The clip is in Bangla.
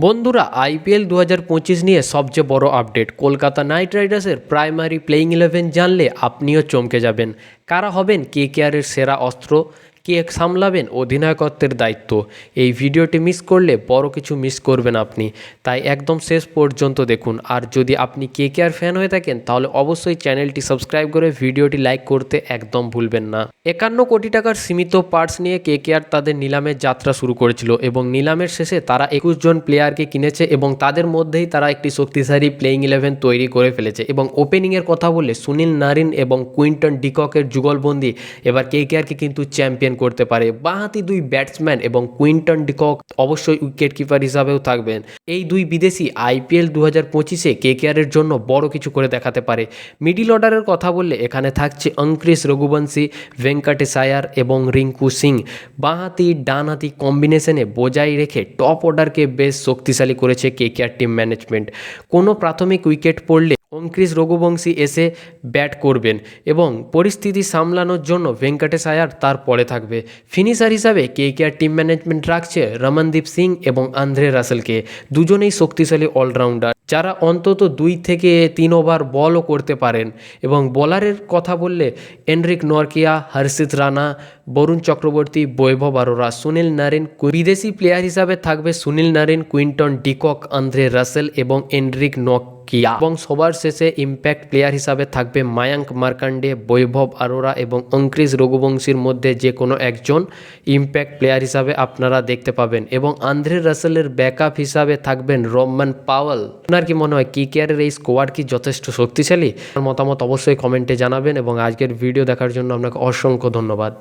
বন্ধুরা আইপিএল দু হাজার পঁচিশ নিয়ে সবচেয়ে বড় আপডেট কলকাতা নাইট রাইডার্সের প্রাইমারি প্লেইং ইলেভেন জানলে আপনিও চমকে যাবেন। কারা হবেন? কে কেয়ারের সেরা অস্ত্র। কে সামলাবেন? অধিনায়কত্বের দায়িত্ব। এই ভিডিওটি মিস করলে বড় কিছু মিস করবেন আপনি। তাই একদম শেষ পর্যন্ত দেখুন। আর যদি আপনি কে কে আর ফ্যান হয়ে থাকেন, তাহলে অবশ্যই চ্যানেলটি সাবস্ক্রাইব করে ভিডিওটি লাইক করতে একদম ভুলবেন না। একান্ন কোটি টাকার সীমিত পার্টস নিয়ে কে কে আর তাদের নিলামের যাত্রা শুরু করেছিল এবং নিলামের শেষে তারা একুশ জন প্লেয়ারকে কিনেছে এবং তাদের মধ্যেই তারা একটি শক্তিশালী প্লেইং ইলেভেন তৈরি করে ফেলেছে। এবং ওপেনিংয়ের কথা বললে সুনীল নারিন এবং কুইন্টন ডিককের যুগলবন্দি এবার কে কে আরকে কিন্তু চ্যাম্পিয়ন করতে পারে। বাঁহাতি দুই ব্যাটসম্যান এবং কুইন্টন ডিকক অবশ্যই উইকেট কিপার হিসাবেও থাকবেন। এই দুই বিদেশি আইপিএল দু হাজার পঁচিশে কে কেয়ারের জন্য বড় কিছু করে দেখাতে পারে। মিডিল অর্ডারের কথা বললে এখানে থাকছে অঙ্ক্রিস রঘুবংশী ভেঙ্কটেশ আয়ার এবং রিঙ্কু সিং। বাঁহাতি ডানহাতি কম্বিনেশনে বজায় রেখে টপ অর্ডারকে বেশ শক্তিশালী করেছে কে কেয়ার টিম ম্যানেজমেন্ট। কোনো প্রাথমিক উইকেট পড়লে অঙ্ক্রিস রঘুবংশী এসে ব্যাট করবেন এবং পরিস্থিতি সামলানোর জন্য ভেঙ্কটেশ আয়ার তার পরে থাকবে। ফিনিশার হিসাবে কে কেয়ার টিম ম্যানেজমেন্ট রাখছে রমনদীপ সিং এবং আন্দ্রে রাসেলকে। দুজনেই শক্তিশালী অলরাউন্ডার যারা অন্তত দুই থেকে তিন ওভার বলও করতে পারেন এবং বোলারের কথা বললে Anrich Nortje Harshit Rana, Varun Chakravarthy, Vaibhav Arora, Sunil Narine বিদেশি প্লেয়ার হিসাবে থাকবে Sunil Narine, Quinton de Kock, Andre Russell এবং এনরিক নক কিয়া। এবং সবার শেষে ইম্প্যাক্ট প্লেয়ার হিসাবে থাকবে মায়াঙ্ক, মার্কান্ডে, বৈভব আরোরা এবং অঙ্ক্রিস রঘুবংশীর মধ্যে যে কোনো একজন ইম্প্যাক্ট প্লেয়ার হিসাবে আপনারা দেখতে পাবেন। এবং আন্দ্রে রাসেলের ব্যাকআপ হিসাবে থাকবেন রহমান পাওয়াল। আপনার কি মনে হয় কি কেয়ারের এই স্কোয়াড কি যথেষ্ট শক্তিশালী? মতামত অবশ্যই কমেন্টে জানাবেন এবং আজকের ভিডিও দেখার জন্য আপনাকে অসংখ্য ধন্যবাদ।